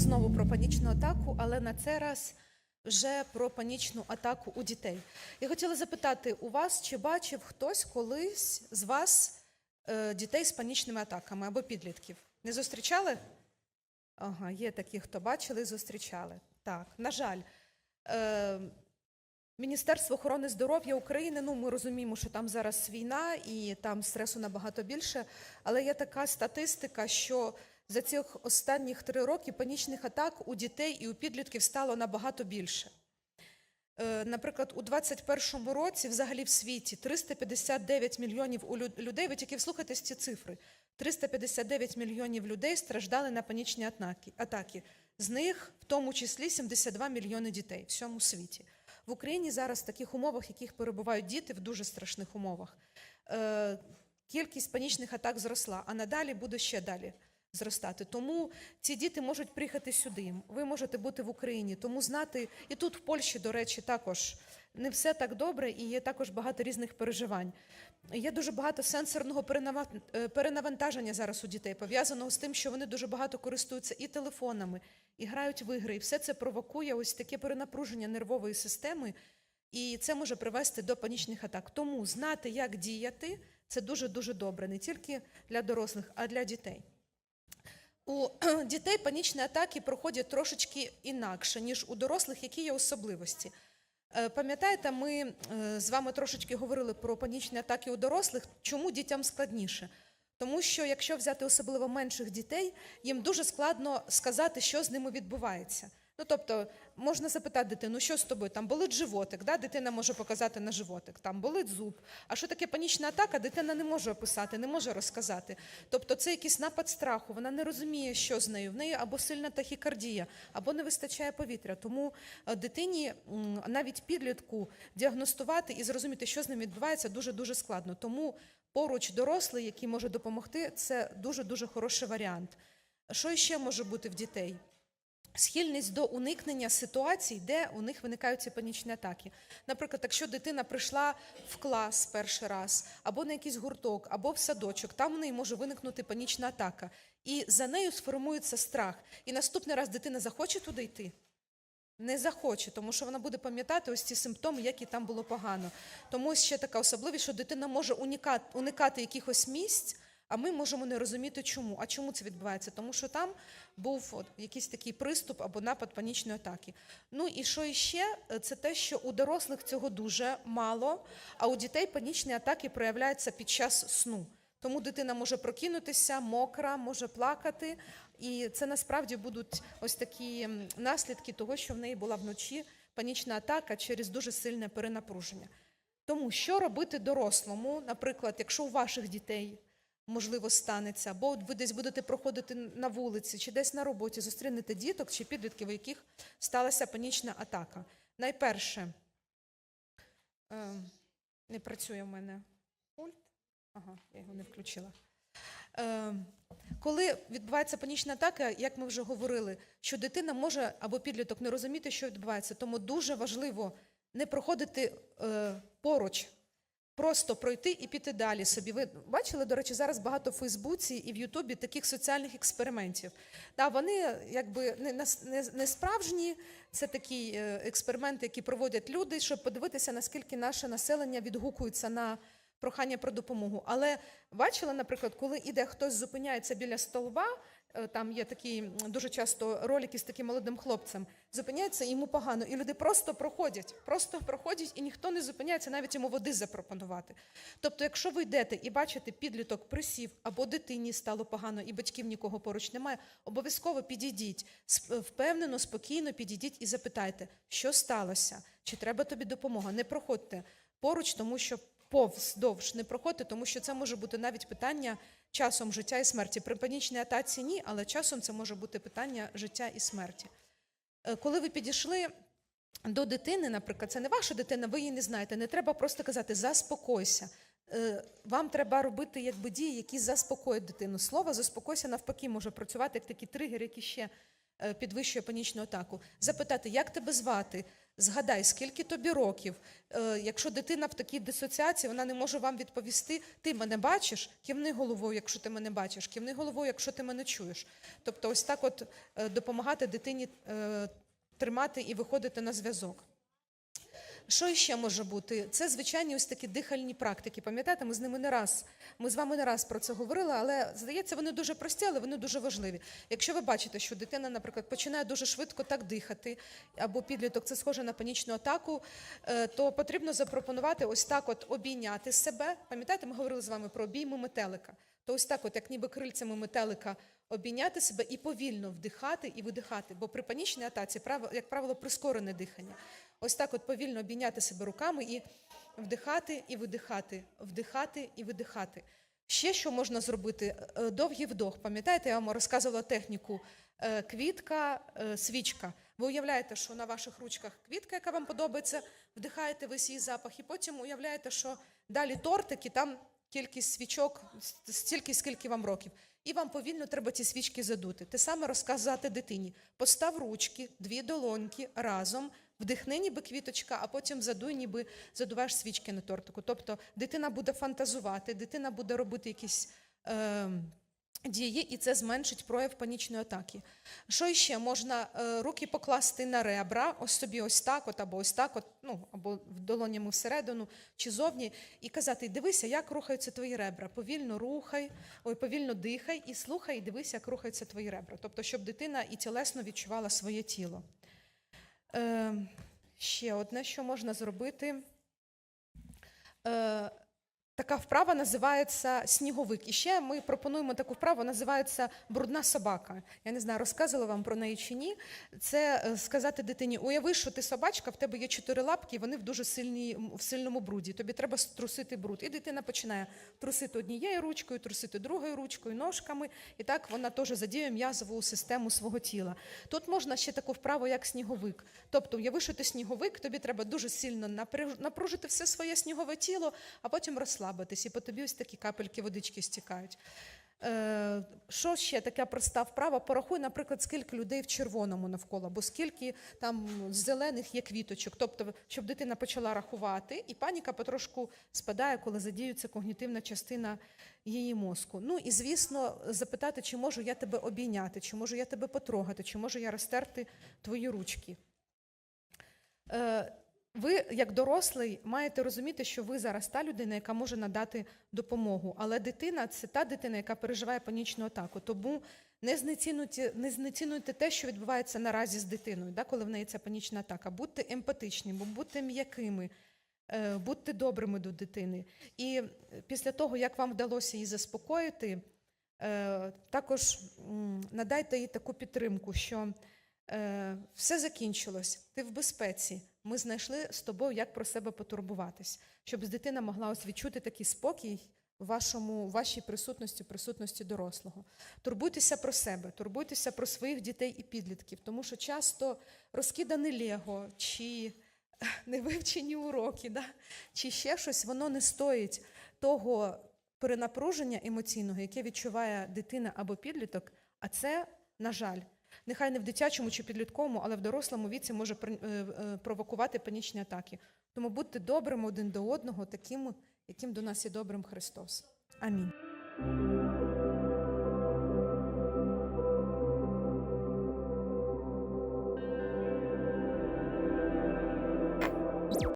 знову про панічну атаку, але на цей раз вже про панічну атаку у дітей. Я хотіла запитати у вас, чи бачив хтось колись з вас е, дітей з панічними атаками або підлітків? Не зустрічали? Ага, є такі, хто бачили зустрічали. Так, на жаль. Е, Міністерство охорони здоров'я України, ну ми розуміємо, що там зараз війна і там стресу набагато більше. Але є така статистика, що за цих останніх три роки панічних атак у дітей і у підлітків стало набагато більше. Е, Наприклад, у 2021 році, взагалі в світі, 359 мільйонів людей. Ви тільки вслухайтесь ці цифри. 359 мільйонів людей страждали на панічні атаки. атаки. З них, в тому числі, 72 мільйони дітей в всьому світі. В Україні зараз в таких умовах, в яких перебувають діти, в дуже страшних умовах. Е, Кількість панічних атак зросла, а надалі буде ще далі зростати. Тому ці діти можуть приїхати сюди. Ви можете бути в Україні. Тому знати, і тут в Польщі, до речі, також не все так добре, і є також багато різних переживань. Є дуже багато сенсорного е, перенавантаження зараз у дітей, пов'язаного з тим, що вони дуже багато користуються і телефонами, і грають в ігри. І все це провокує ось таке перенапруження нервової системи, і це може привести до панічних атак. Тому знати, як діяти, це дуже дуже добре, не тільки для дорослих, а для дітей. У дітей панічні атаки проходять трошечки інакше, ніж у дорослих, які є особливості. Е, Пам'ятаєте, ми е, з вами трошечки говорили про панічні атаки у дорослих. Чому дітям складніше? Тому що якщо взяти особливо менших дітей, їм дуже складно сказати, що з ними відбувається. Ну, тобто, можна запитати дитину, що з тобою? Там болить животик, да? дитина може показати на животик, там болить зуб. А що таке панічна атака, дитина не може описати, не може розказати. Тобто це якийсь напад страху, вона не розуміє, що з нею. В неї або сильна тахікардія, або не вистачає повітря. Тому е, дитині, навіть підлітку, діагностувати і зрозуміти, що з ним відбувається, дуже-дуже складно. Тому поруч дорослий, який може допомогти, це дуже-дуже хороший варіант. Що ще може бути в дітей? Схильність до уникнення ситуацій, де у них виникають ці панічні атаки. Наприклад, якщо дитина прийшла в клас перший раз, або на якийсь гурток, або в садочок, там у неї може виникнути панічна атака. І за нею сформується страх. І наступний раз дитина захоче туди йти. Не захоче, тому що вона буде пам'ятати ось ці симптоми, як і там було погано. Тому ще така особливість, що дитина може уникати, уникати якихось місць, а ми можемо не розуміти, чому. А чому це відбувається? Тому що там був от, якийсь такий приступ або напад панічної атаки. Ну і що іще, Е, це те, що у дорослих цього дуже мало, а у дітей панічні атаки проявляються під час сну. Тому дитина може прокинутися, мокра, може плакати, і це насправді будуть ось такі наслідки того, що в неї була вночі панічна атака через дуже сильне перенапруження. Тому що робити дорослому, наприклад, якщо у ваших дітей можливо станеться, або ви десь будете проходити на вулиці, чи десь на роботі, зустрінете діток чи підлітків, у яких сталася панічна атака. Найперше, е, не працює в мене пульт. Ага, я його не включила. Е, коли відбувається панічна атака, як ми вже говорили, що дитина може або підліток не розуміти, що відбувається. Тому дуже важливо не проходити е, поруч, просто пройти і піти далі собі. Ви бачили, до речі, зараз багато в Фейсбуці і в Ютубі таких соціальних експериментів. Да, вони якби не, не, не справжні, це такі е, експерименти, які проводять люди, щоб подивитися, наскільки наше населення відгукується на прохання про допомогу. Але бачила, наприклад, коли іде хтось зупиняється біля столба, там є такі дуже часто ролики з таким молодим хлопцем, зупиняється йому погано, і люди просто проходять, просто проходять, і ніхто не зупиняється, навіть йому води запропонувати. Тобто, якщо ви йдете і бачите, підліток присів або дитині стало погано, і батьків нікого поруч немає, обов'язково підійдіть, впевнено, спокійно підійдіть і запитайте, що сталося, чи треба тобі допомога. Не проходьте поруч, тому що повздовж не проходьте, тому що це може бути навіть питання часом життя і смерті. При панічній атаці ні, але часом це може бути питання життя і смерті. Е, Коли ви підійшли до дитини, наприклад, це не ваша дитина, ви її не знаєте. Не треба просто казати заспокойся. Е, Вам треба робити якби дії, які заспокоять дитину. Слово заспокойся навпаки може працювати як такий тригер, який ще е, підвищує панічну атаку. Запитати, як тебе звати? Згадай, скільки тобі років. Е, Якщо дитина в такій дисоціації, вона не може вам відповісти, ти мене бачиш, кивни головою, якщо ти мене бачиш, кивни головою, якщо ти мене чуєш. Тобто, ось так от е, допомагати дитині е, тримати і виходити на зв'язок. Що ще може бути? Це звичайні ось такі дихальні практики. Пам'ятаєте, ми з ними не раз. Ми з вами не раз про це говорили, але здається, вони дуже прості, але вони дуже важливі. Якщо ви бачите, що дитина, наприклад, починає дуже швидко так дихати, або підліток це схоже на панічну атаку, е, то потрібно запропонувати ось так: от обійняти себе. Пам'ятаєте, ми говорили з вами про обійми метелика. То ось так, от як ніби крильцями метелика. Обійняти себе і повільно вдихати і видихати, бо при панічній атаці, як правило, прискорене дихання. Ось так от повільно обійняти себе руками і вдихати і видихати, вдихати і видихати. Ще що можна зробити? Е, Довгий вдох. Пам'ятаєте, я вам розказувала техніку е, квітка, е, свічка. Ви уявляєте, що на ваших ручках квітка, яка вам подобається, вдихаєте весь її запах, і потім уявляєте, що далі тортик, і там кількість свічок стільки, скільки вам років. І вам повільно треба ці свічки задути. Те саме розказати дитині. Постав ручки, дві долоньки разом, вдихни ніби квіточка, а потім задуй, ніби задуваєш свічки на тортику. Тобто дитина буде фантазувати, дитина буде робити якісь. Е, Дії, і це зменшить прояв панічної атаки. Що ще? Можна е, руки покласти на ребра, ось собі ось так, от, або ось так, от, ну, або в долонями всередину чи зовні, і казати: дивися, як рухаються твої ребра. Повільно рухай, ой, повільно дихай і слухай, і дивися, як рухаються твої ребра. Тобто, щоб дитина і тілесно відчувала своє тіло. Е, ще одне, що можна зробити. Е, Така вправа називається сніговик. І ще ми пропонуємо таку вправу, називається брудна собака. Я не знаю, розказувала вам про неї чи ні. Це е, сказати дитині: уяви, що ти собачка, в тебе є чотири лапки, вони в дуже сильній, в сильному бруді. Тобі треба струсити бруд. І дитина починає трусити однією ручкою, трусити другою ручкою, ножками. І так вона теж задіює м'язову систему свого тіла. Тут можна ще таку вправу, як сніговик. Тобто, уяви, що ти сніговик, тобі треба дуже сильно напружити все своє снігове тіло, а потім розслабитись. І по тобі ось такі капельки водички стікають. Е, що ще така проста вправа? Порахуй, наприклад, скільки людей в червоному навколо, або скільки там зелених є квіточок. Тобто, щоб дитина почала рахувати, і паніка потрошку спадає, коли задіюється когнітивна частина її мозку. Ну і звісно, запитати, чи можу я тебе обійняти, чи можу я тебе потрогати, чи можу я розтерти твої ручки. Е, ви, як дорослий, маєте розуміти, що ви зараз та людина, яка може надати допомогу. Але дитина це та дитина, яка переживає панічну атаку. Тому не знецінуйте, не знецінуйте те, що відбувається наразі з дитиною, да, коли в неї ця панічна атака. Будьте емпатичними, будьте м'якими, е, будьте добрими до дитини. І після того, як вам вдалося її заспокоїти, е, також надайте їй таку підтримку, що е, все закінчилось, ти в безпеці. Ми знайшли з тобою, як про себе потурбуватись, щоб дитина могла ось відчути такий спокій в вашому, вашій присутності, присутності дорослого. Турбуйтеся про себе, турбуйтеся про своїх дітей і підлітків, тому що часто розкидане лего чи невивчені уроки, да? чи ще щось, воно не стоїть того перенапруження емоційного, яке відчуває дитина або підліток, а це, на жаль, нехай не в дитячому чи підлітковому, але в дорослому віці може е, е, провокувати панічні атаки. Тому будьте добрими один до одного, таким, яким до нас є добрим Христос. Амінь.